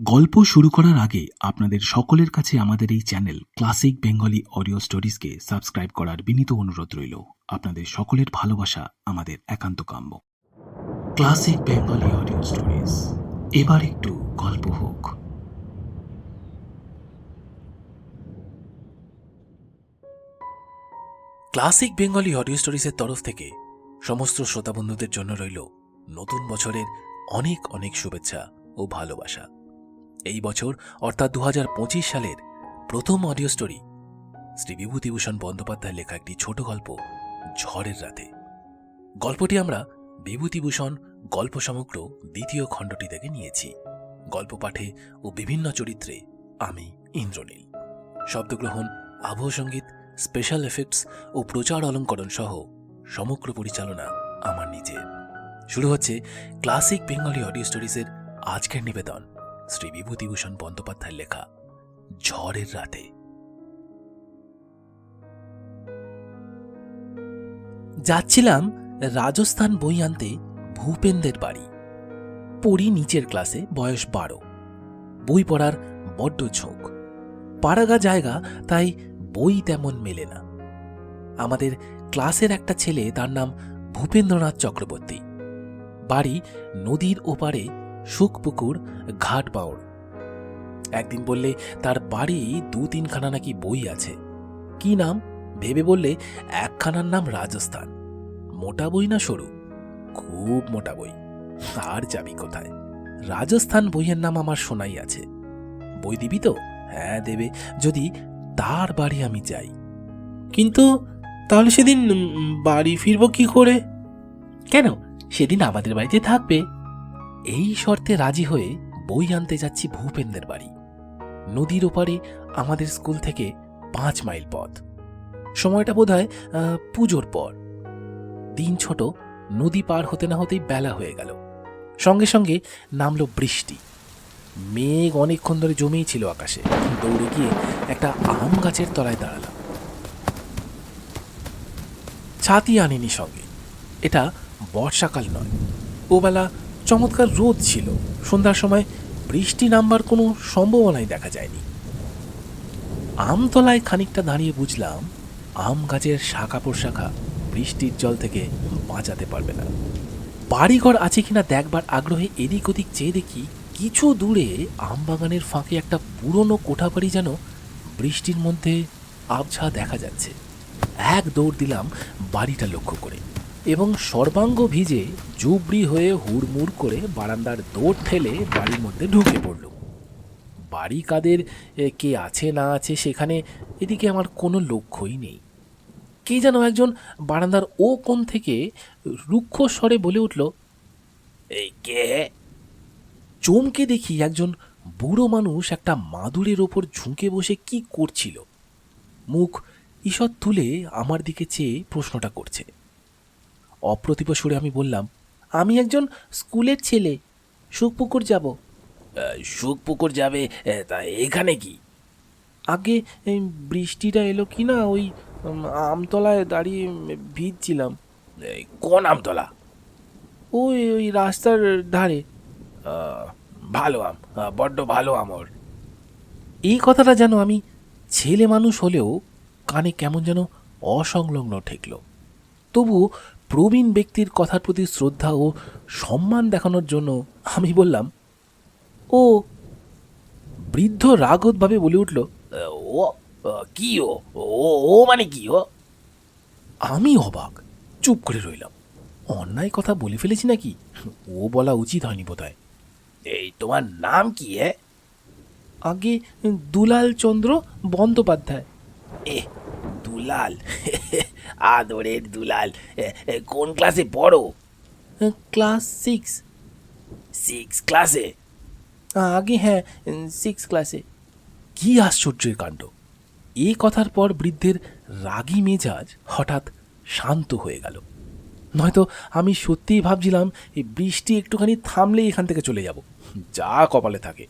গল্প শুরু করার আগে আপনাদের সকলের কাছে আমাদের এই চ্যানেল ক্লাসিক বেঙ্গলি অডিও স্টোরিজকে সাবস্ক্রাইব করার বিনীত অনুরোধ রইল। আপনাদের সকলের ভালোবাসা, আমাদের একান্ত কাম্য। ক্লাসিক বেঙ্গলি অডিও স্টোরিজ, এবার একটু গল্প হোক। ক্লাসিক বেঙ্গলি অডিও স্টোরিজের তরফ থেকে সমস্ত শ্রোতা বন্ধুদের জন্য রইল নতুন বছরের অনেক অনেক শুভেচ্ছা ও ভালোবাসা। এই বছর, অর্থাৎ দু হাজার পঁচিশ সালের প্রথম অডিও স্টোরি, শ্রী বিভূতিভূষণ বন্দ্যোপাধ্যায়ের লেখা একটি ছোট গল্প, ঝড়ের রাতে। গল্পটি আমরা বিভূতিভূষণ গল্প সমগ্র দ্বিতীয় খণ্ডটি থেকে নিয়েছি। গল্প পাঠে ও বিভিন্ন চরিত্রে আমি ইন্দ্রনীল। শব্দগ্রহণ, আবহ সংগীত স্পেশাল এফেক্টস ও প্রচার অলঙ্করণ সহ সমগ্র পরিচালনা আমার নিজের। শুরু হচ্ছে ক্লাসিক বেঙ্গলি অডিও স্টোরিজের আজকের নিবেদন। শ্রী বিভূতিভূষণ বন্দ্যোপাধ্যায়ের লেখা ঝড়ের রাতে। যাচ্ছিলাম রাজস্থান বই আনতে ভূপেনদের বাড়ি। পড়ি নিচের ক্লাসে, বয়স বারো। বই পড়ার বড্ড ঝোঁক। পাড়াগা জায়গা, তাই বই তেমন মেলে না। আমাদের ক্লাসের একটা ছেলে, তার নাম ভূপেন্দ্রনাথ চক্রবর্তী। বাড়ি নদীর ওপারে সুখপুকুর ঘাট বাউড়। একদিন বললে, তার বাড়ি দু তিনখানা নাকি বই আছে। কি নাম? ভেবে বললে, একখানার নাম রাজস্থান। মোটা বই না সরু? খুব মোটা বই। আর যাবি কোথায়? রাজস্থান বইয়ের নাম আমার শোনাই আছে। বই দিবি তো? হ্যাঁ দেবে। যদি তার বাড়ি আমি যাই। কিন্তু তাহলে সেদিন বাড়ি ফিরব কি করে? কেন? সেদিন আমাদের বাড়িতে থাকবে। এই শর্তে রাজি হয়ে বই আনতে যাচ্ছি ভূপেনদের বাড়ি। নদীর ওপারে আমাদের স্কুল থেকে পাঁচ মাইল পথ। সময়টা বোধ হয় পুজোর পর। দিন ছোট, নদী পার হতে না হতেই বেলা হয়ে গেল। সঙ্গে সঙ্গে নামলো বৃষ্টি। মেঘ অনেকক্ষণ ধরে জমেই ছিল আকাশে। দৌড়ে গিয়ে একটা আম গাছের তলায় দাঁড়ালাম। ছাতি আনিনি সঙ্গে। এটা বর্ষাকাল নয়। ওবেলা চমৎকার রোদ ছিল। সন্ধ্যার সময় বৃষ্টি নামবার কোনো সম্ভাবনাই দেখা যায়নি। আমতলায় খানিকটা দাঁড়িয়ে বুঝলাম, আম গাছের শাখা প্রশাখা বৃষ্টির জল থেকে বাঁচাতে পারবে না। বাড়িঘর আছে কিনা দেখবার আগ্রহে এদিক ওদিক চেয়ে দেখি কিছু দূরে আম বাগানের ফাঁকে একটা পুরনো কোঠাবাড়ি যেন বৃষ্টির মধ্যে আবছা দেখা যাচ্ছে। এক দৌড় দিলাম বাড়িটা লক্ষ্য করে। এবং সর্বাঙ্গ ভিজে জুবড়ি হয়ে হুড়মুড় করে বারান্দার দৌড় ঠেলে বাড়ির মধ্যে ঢুকে পড়ল। বাড়ি কাদের কে আছে না আছে সেখানে এদিকে আমার কোনো লক্ষ্যই নেই। কে যেন একজন বারান্দার ও কোণ থেকে রুক্ষ স্বরে বলে উঠল, এই কে? চমকে দেখি একজন বুড়ো মানুষ একটা মাদুরের ওপর ঝুঁকে বসে কি করছিল। মুখ ঈষৎ তুলে আমার দিকে চেয়ে প্রশ্নটা করছে। অপ্রতিভ সুরে আমি বললাম আমি একজন স্কুলের ছেলে সুখপুকুর যাব। সুখপুকুর যাবে? তা এখানে কি? আগে বৃষ্টিটা এলো কি না ওই আমতলায় দাঁড়িয়ে ভিজছিলাম। কোন আমতলা? ওই ওই রাস্তার ধারে। ভালো আম বড্ড ভালো আমর এই কথাটা যেন আমি ছেলে মানুষ হলেও কানে কেমন যেন অসংলগ্ন ঠেকল। তবু প্রবীণ ব্যক্তির কথার প্রতি শ্রদ্ধা ও সম্মান দেখানোর জন্য আমি বললাম, ও, বৃদ্ধ রাগতভাবে বলে উঠল, ও, কি ও? ও মানে কি ও? আমি অবাক, চুপ করে রইলাম। অন্যায় কথা বলে ফেলেছি নাকি? ও বলা উচিত হয়নি বোধহয়। এই, তোমার নাম কি, এ? আগে দুলাল চন্দ্র বন্দ্যোপাধ্যায়। এ দুলাল। আদরের দুলাল এ, এ, কোন ক্লাসে পড়ো? ক্লাস সিক্স সিক্স ক্লাসে আগে হ্যাঁ সিক্স ক্লাসে কি আশ্চর্যের কাণ্ড! এই কথার পর বৃদ্ধের রাগী মেজাজ হঠাৎ শান্ত হয়ে গেল। নয়তো আমি সত্যিই ভাবছিলাম এই বৃষ্টি একটুখানি থামলেই এখান থেকে চলে যাব। যা কপালে থাকে।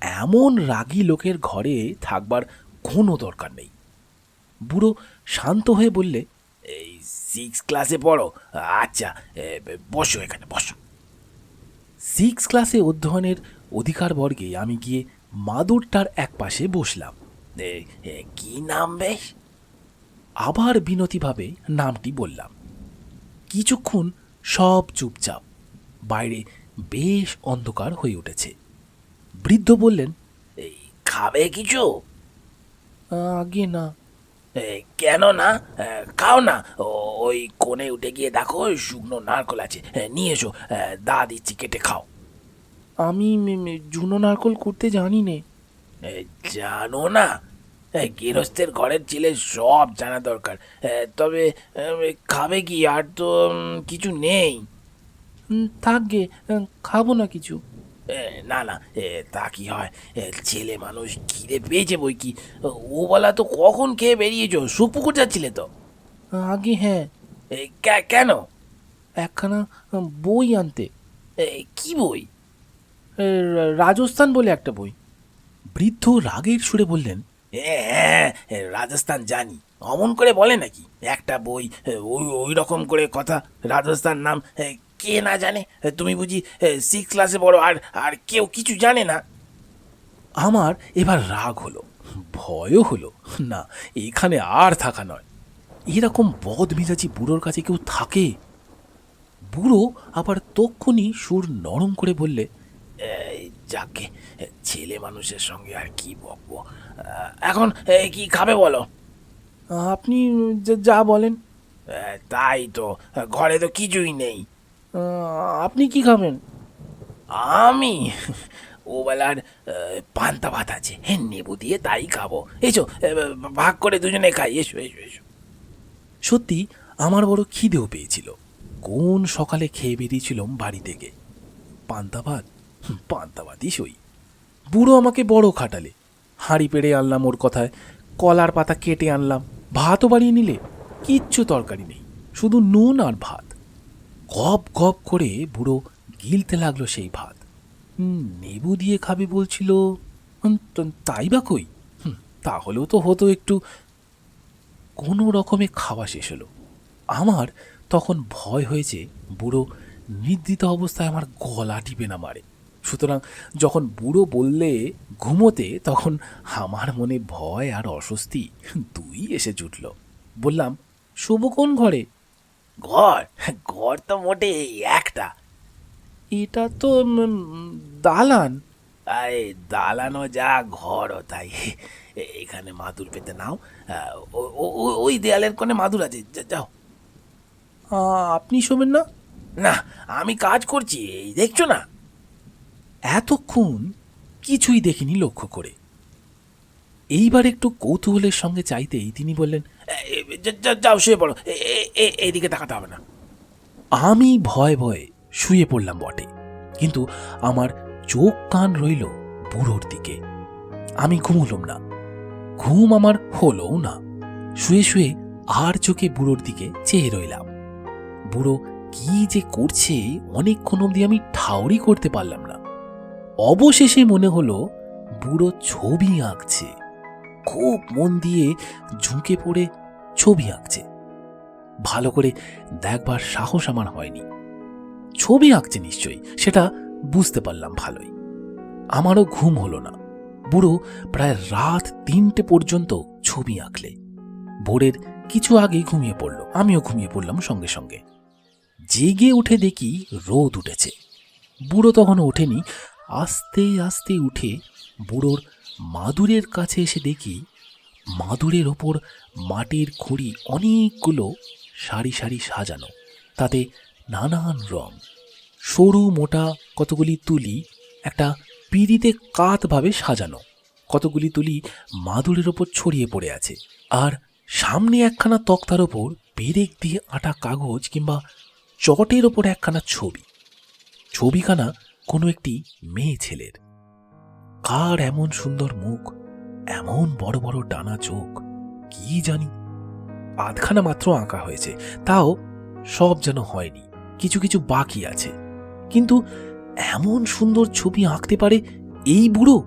এমন রাগী লোকের ঘরে থাকবার কোনো দরকার নেই। বুড়ো শান্ত হয়ে বললে, এই সিক্স ক্লাসে পড়ো। আচ্ছা বসো এখানে, বসো। সিক্স ক্লাসে অধ্যয়নের অধিকার বর্গে আমি গিয়ে মাদুরটার এক পাশে বসলাম। কি নাম বেশ? আবার বিনতিভাবে নামটি বললাম। কিছুক্ষণ সব চুপচাপ। বাইরে বেশ অন্ধকার হয়ে উঠেছে। বৃদ্ধ বললেন, এই, খাবে কিছু? আগে না। কেন না? খাও না। ওই কোণে উঠে গিয়ে দেখো ওই শুকনো নারকল আছে। নিয়ে এসো। দা দিচ্ছি কেটে খাও। আমি জুনো নারকল করতে জানি নে জানো না? গৃহস্থের ঘরের ছেলে সব জানা দরকার। তবে খাবে কি? আর তো কিছু নেই। থাকবে খাব না কিছু। না না এ, তা কি হয়? এ, ছেলে মানুষ খিদে পেয়েছে বই কি? ও বলা তো কখন খেয়ে বেরিয়েছো? সুপুকুর যাচ্ছিলে তো? আগে হ্যাঁ। কেন? একখানা বই আনতে। কি বই? রাজস্থান বলে একটা বই। বৃদ্ধ রাগের সুরে বললেন হ্যাঁ রাজস্থান জানি। অমন করে বলে নাকি? একটা বই ওই ওই রকম করে কথা রাজস্থান নাম এ, কে না জানে? তুমি বুঝি সিক্স ক্লাসে বড় আর আর কেউ কিছু জানে না? আমার এবার রাগ হলো, ভয়ও হলো। না, এখানে আর থাকা নয়। এরকম বদ মেজাজি বুড়োর কাছে কেউ থাকে? বুড়ো আবার তক্ষুনি সুর নরম করে বললে যাকে ছেলে মানুষের সঙ্গে আর কি বকবো? এখন কি খাবে বলো? আপনি, যা বলেন। তাই তো, ঘরে তো কিছুই নেই। আপনি কি খাবেন? আমি? ও বেলার পান্তা ভাত আছে। হ্যাঁ নেবু দিয়ে তাই খাব। এসো ভাগ করে দুজনে খাই। এসো এসো এসো। সত্যি আমার বড় খিদেও পেয়েছিল। কোন সকালে খেয়ে বেরিয়েছিলাম বাড়ি থেকে? পান্তা ভাত? পান্তা ভাতই সই। বুড়ো আমাকে বড় খাটালে। হাঁড়ি পেড়ে আনলাম ওর কথায়। কলার পাতা কেটে আনলাম। ভাতও বাড়িয়ে নিলে। কিচ্ছু তরকারি নেই। শুধু নুন আর ভাত। গপ গপ করে বুড়ো গিলতে লাগল সেই ভাত। নেবু দিয়ে খাবে বলছিল তাই বা কই? তাহলেও তো হতো একটু। কোনো রকমে খাওয়া শেষ হলো। আমার তখন ভয় হয়েছে, বুড়ো নিদ্রিত অবস্থায় আমার গলা টিপে না মারে। সুতরাং যখন বুড়ো বললে ঘুমোতে, তখন আমার মনে ভয় আর অস্বস্তি দুই এসে জুটল। বললাম শুভ কোন ঘরে? ঘর? ঘর তো মোটে এই একটা। এটা তো দালান। আরে দালানও যা ঘরও তাই। এখানে মাদুর পেতে নাও। ওই দেয়ালের কোণে মাদুর আছে। যাও। আপনি শোবেন না? না আমি কাজ করছি এই দেখছ না? এতক্ষণ কিছুই দেখিনি লক্ষ্য করে। এইবার একটু কৌতূহলের সঙ্গে চাইতেই তিনি বললেন "এ- এ- যা- যা- যাও, শুয়ে পড়ো। এ- এ- এ- এদিকে তাকাতে হবে না। আমি ভয়ে ভয়ে শুয়ে পড়লাম বটে। কিন্তু আমার চোখ কান রইল বুড়োর দিকে। আমি ঘুমুলম না। ঘুম আমার হলোও না। শুয়ে শুয়ে আর চোখে বুড়োর দিকে চেয়ে রইলাম। বুড়ো কি যে করছে অনেকক্ষণ অবধি আমি ঠাউরি করতে পারলাম না। অবশেষে মনে হলো, বুড়ো ছবি আঁকছে। খুব মন দিয়ে ঝুঁকে পড়ে ছবি আঁকছে। ভালো করে দেখবার সাহস আমার হয়নি। ছবি আঁকছে নিশ্চয়ই, সেটা বুঝতে পারলাম ভালোই। আমারও ঘুম হলো না। বুড়ো প্রায় রাত তিনটে পর্যন্ত ছবি আঁকলে। ভোরের কিছু আগেই ঘুমিয়ে পড়ল, আমিও ঘুমিয়ে পড়লাম সঙ্গে সঙ্গে। জেগে উঠে দেখি রোদ উঠেছে। বুড়ো তখনও ওঠেনি, আস্তে আস্তে উঠে বুড়োর মাদুরের কাছে এসে দেখি মাদুরের ওপর মাটির খুঁড়ি অনেকগুলো সারি সারি সাজানো, তাতে নানান রং। সরু, মোটা কতগুলি তুলি একটা পিড়িতে কাতভাবে সাজানো, কতগুলি তুলি মাদুরের ওপর ছড়িয়ে পড়ে আছে। আর সামনে একখানা তক্তার ওপর পেরেক দিয়ে আটা কাগজ কিংবা চটের ওপর একখানা ছবি। ছবিখানা কোনো একটি মেয়ে ছেলের। কার এমন সুন্দর মুখ, এমন বড় বড় ডানা চোখ, কি জানি? আধখানা মাত্র আঁকা হয়েছে, তাও সব যেন হয়নি, কিছু কিছু বাকি আছে। কিন্তু এমন সুন্দর ছবি আঁকতে পারে এই বুড়ো?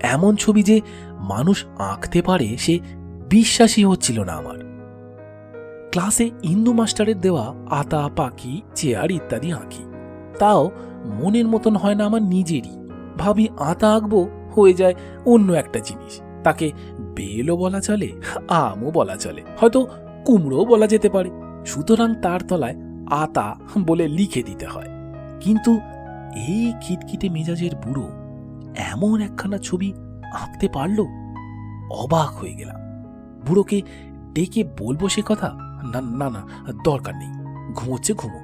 এমন ছবি যে মানুষ আঁকতে পারে সে বিশ্বাসই হচ্ছিল না আমার। ক্লাসে ইন্দু মাস্টারের দেওয়া আতা, পাখি, চেয়ার ইত্যাদি আঁকি, তাও মনের মতন হয় না আমার নিজেরই। ভাবি আতা আঁকবো হয়ে যায় অন্য একটা জিনিস। তাকে বেলও বলা চলে, আমও বলা চলে। হয়তো কুমড়োও বলা যেতে পারে। সুতরাং তার তলায় আতা বলে লিখে দিতে হয়। কিন্তু এই খিটখিটে মেজাজের বুড়ো এমন একখানা ছবি আঁকতে পারল? অবাক হয়ে গেলাম। বুড়োকে ডেকে বলব সে কথা? না না না, দরকার নেই। ঘুমোচ্ছে, ঘুমো।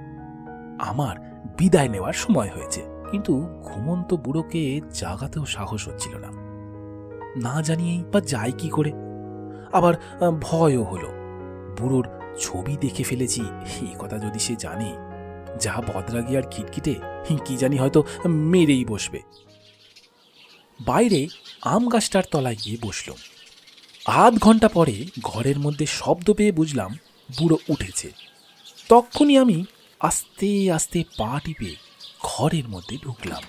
আমার বিদায় নেওয়ার সময় হয়েছে। কিন্তু ঘুমন্ত বুড়োকে জাগাতেও সাহস হচ্ছিল না। না জানিয়েই বা যাই কি করে? আবার ভয়ও হলো। বুড়োর ছবি দেখে ফেলেছি এই কথা যদি সে জানে। যা বদরাগি আর খিটখিটে কি জানি হয়তো মেরেই বসবে। বাইরে আম গাছটার তলায় গিয়ে বসল। আধ ঘণ্টা পরে ঘরের মধ্যে শব্দ পেয়ে বুঝলাম, বুড়ো উঠেছে। তখনই আমি আস্তে আস্তে পা টিপে ঘরের মধ্যে ঢুকলাম।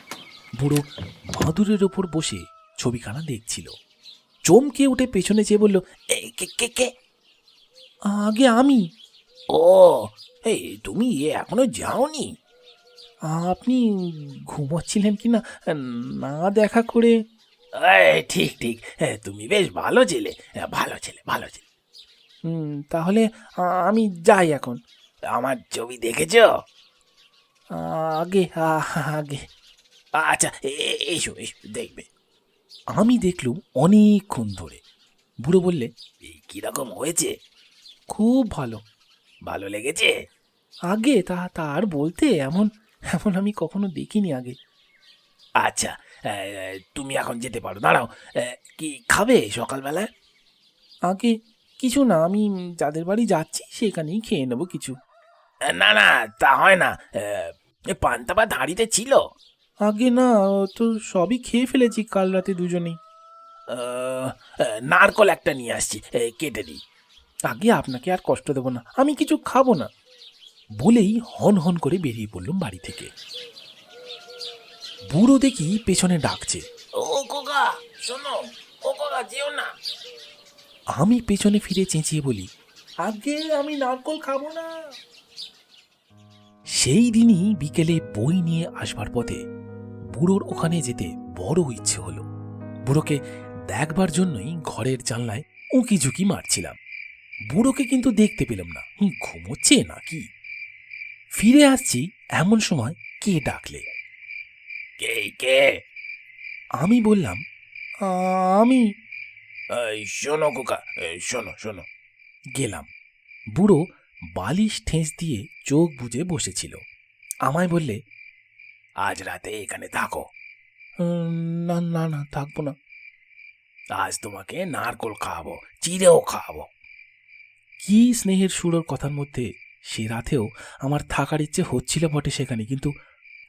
বুড়ো মাদুরের ওপর বসে ছবিখানা দেখছিল। চমকে উঠে পেছনে চেয়ে বলল "এ, কে কে কে? আগে আমি। ও এই তুমি এখনও যাওনি? আপনি ঘুমোচ্ছিলেন কি না? না দেখা করে? ঠিক ঠিক তুমি বেশ ভালো ছেলে ভালো ছেলে ভালো ছেলে। তাহলে আমি যাই এখন। আমার ছবি দেখেছ? আগে আগে। আচ্ছা এসো এসো, দেখবে। আমি দেখলুম অনেকক্ষণ ধরে। বুড়ো বললে এই কীরকম হয়েছে? খুব ভালো। ভালো লেগেছে? আগে? তা তার বলতে এমন এমন আমি কখনো দেখিনি আগে। আচ্ছা তুমি এখন যেতে পারো, দাঁড়াও। কি খাবে সকালবেলায়? আগে কিছু না, আমি যাদের বাড়ি যাচ্ছি, সেখানেই খেয়ে নেব কিছু। না না তা হয় না। পান্তা বা হাঁড়িতে ছিল। আগে না ও তো সবই খেয়ে ফেলেছি কাল রাতে দুজনেই। নারকল একটা নিয়ে আসছি এ, কেটে দিই। আগে আপনাকে আর কষ্ট দেবো না আমি কিছু খাব না। বলেই হন হন করে বেরিয়ে পড়লুম বাড়ি থেকে। বুড়ো দেখি পেছনে ডাকছে। ও কোকা শোনো ও কোকা যেও না। আমি পেছনে ফিরে চেঁচিয়ে বলি আগে আমি নারকল খাব না। সেই দিনই বিকেলে বই নিয়ে আসবার পথে বুড়োর ওখানে যেতে বড় ইচ্ছে হলো। বুড়োকে দেখবার জন্যই ঘরের জানলায় উঁকি ঝুঁকি মারছিলাম। বুড়োকে কিন্তু দেখতে পেলাম না। ঘুমোচ্ছে নাকি? ফিরে আসছি এমন সময় কে ডাকলে? কে কে? আমি বললাম আমি। শোনো কোকা শোনো শোনো। গেলাম। বুড়ো বালিশ ঠেস দিয়ে চোখ বুজে বসেছিল। আমায় বললে আজ রাতে এখানে থাকো। না না না থাকব না। আজ তোমাকে নারকোল খাওয়াবো চিড়েও খাওয়াবো। কি স্নেহের সুরোর কথার মধ্যে সে রাতেও আমার থাকার ইচ্ছে হচ্ছিল বটে সেখানে কিন্তু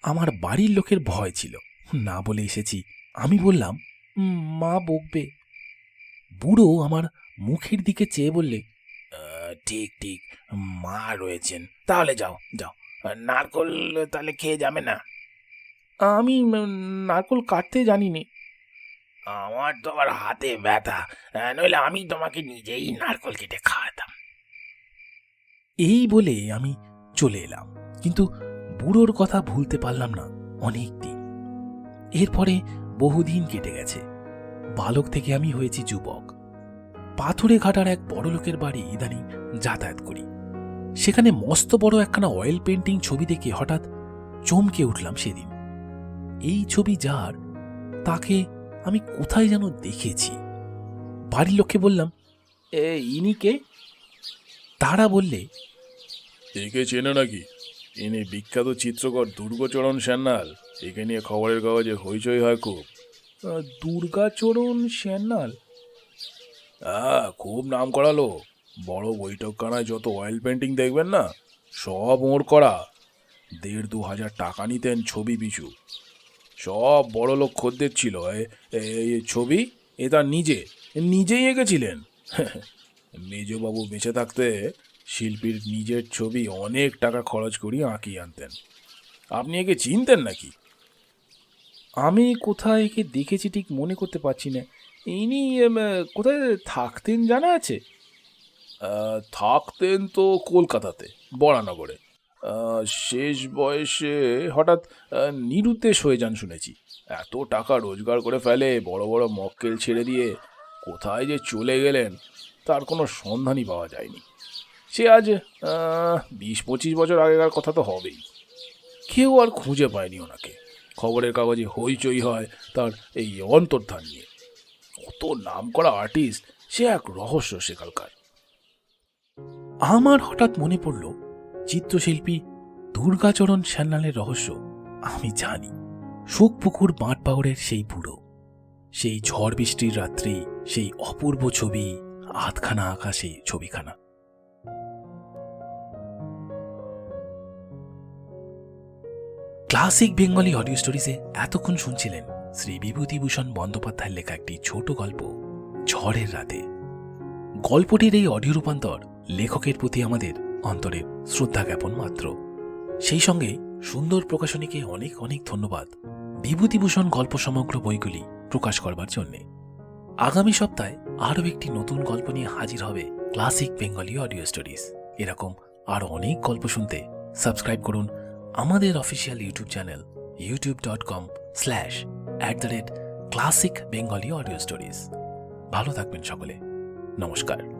আমার বাড়ির লোকের ভয় ছিল। না বলে এসেছি আমি বললাম মা বকবে। বুড়ো আমার মুখের দিকে চেয়ে বললে "আহ, ঠিক ঠিক মা রয়েছেন। তাহলে যাও যাও। নারকল তাহলে খেয়ে যাবে না? আমি নারকল কাটতে জানি নে আমার তো আবার হাতে ব্যথা। আহ, নইলে আমি তোমাকে নিজেই নারকল কেটে খাওয়াতাম। এই বলে আমি চলে এলাম। কিন্তু বুড়োর কথা ভুলতে পারলাম না অনেক দিন। এরপরে বহুদিন কেটে গেছে। বালক থেকে আমি হয়েছি যুবক। পাথুরে ঘাটার এক বড় লোকের বাড়ি ইদানিং যাতায়াত করি। সেখানে মস্ত বড় একখানা অয়েল পেন্টিং ছবি দেখে হঠাৎ চমকে উঠলাম সেদিন। এই ছবি যার তাকে আমি কোথায় যেন দেখেছি। বাড়ির লোককে বললাম এ ইনি কে? তারা বললে একে চেনে নাকি? ইনি বিখ্যাত চিত্রকর দুর্গচরণ সান্যাল একে নিয়ে খবরের কাগজে হইচই হয় খুব। দুর্গাচরণ সেনাল হ্যাঁ খুব নাম করালো বড় বৈঠকখানায় যত অয়েল পেন্টিং দেখবেন না, সব ওর করা। দেড় দু হাজার টাকা নিতেন ছবি পিছু। সব বড় লোক খদ্দের ছিল। এই ছবি এ তার নিজে, নিজেই এঁকেছিলেন। মেজবাবু বেঁচে থাকতে শিল্পীর নিজের ছবি অনেক টাকা খরচ করিয়ে আঁকিয়ে আনতেন। আপনি একে চিনতেন নাকি? আমি কোথায় একে দেখেছি ঠিক মনে করতে পারছি না। ইনি কোথায় থাকতেন জানা আছে? থাকতেন তো কলকাতাতে, বরানগরে। শেষ বয়সে হঠাৎ নিরুদ্দেশ হয়ে যান শুনেছি। এত টাকা রোজগার করে ফেলে, বড় বড় মক্কেল ছেড়ে দিয়ে কোথায় যে চলে গেলেন, তার কোনো সন্ধানই পাওয়া যায়নি। সে আজ বিশ পঁচিশ বছর আগেকার কথা তো হবেই। কেউ আর খুঁজে পায়নি ওনাকে। খবরের কাগজে হইচই হয় তার এই অন্তর্ধান নিয়ে। কত নাম করা আর্টিস্ট সে এক রহস্য সেকালকার আমার হঠাৎ মনে পড়ল, চিত্রশিল্পী দুর্গাচরণ সান্যালের রহস্য, আমি জানি। শোকপুকুর বাঁট পাহাড়ের সেই বুড়ো, সেই ঝড় বৃষ্টির রাত্রি, সেই অপূর্ব ছবি, আধখানা আকাশে ছবিখানা। ক্লাসিক বেঙ্গলি অডিও স্টোরিজে এতক্ষণ শুনছিলেন শ্রী বিভূতিভূষণ বন্দ্যোপাধ্যায়ের লেখা একটি ছোট গল্প, ঝড়ের রাতে। গল্পটির এই অডিও রূপান্তর লেখকের প্রতি আমাদের অন্তরের শ্রদ্ধা জ্ঞাপন মাত্র। সেই সঙ্গে সুন্দর প্রকাশনীকে অনেক অনেক ধন্যবাদ বিভূতিভূষণ গল্প সমগ্র বইগুলি প্রকাশ করবার জন্যে। আগামী সপ্তাহে আরও একটি নতুন গল্প নিয়ে হাজির হবে ক্লাসিক বেঙ্গলি অডিও স্টোরিজ। এরকম আরও অনেক গল্প শুনতে সাবস্ক্রাইব করুন আমাদের official YouTube channel YouTube dot com slash at the rate classic Bengali audio stories ভালো থাকবেন সকলে। নমস্কার।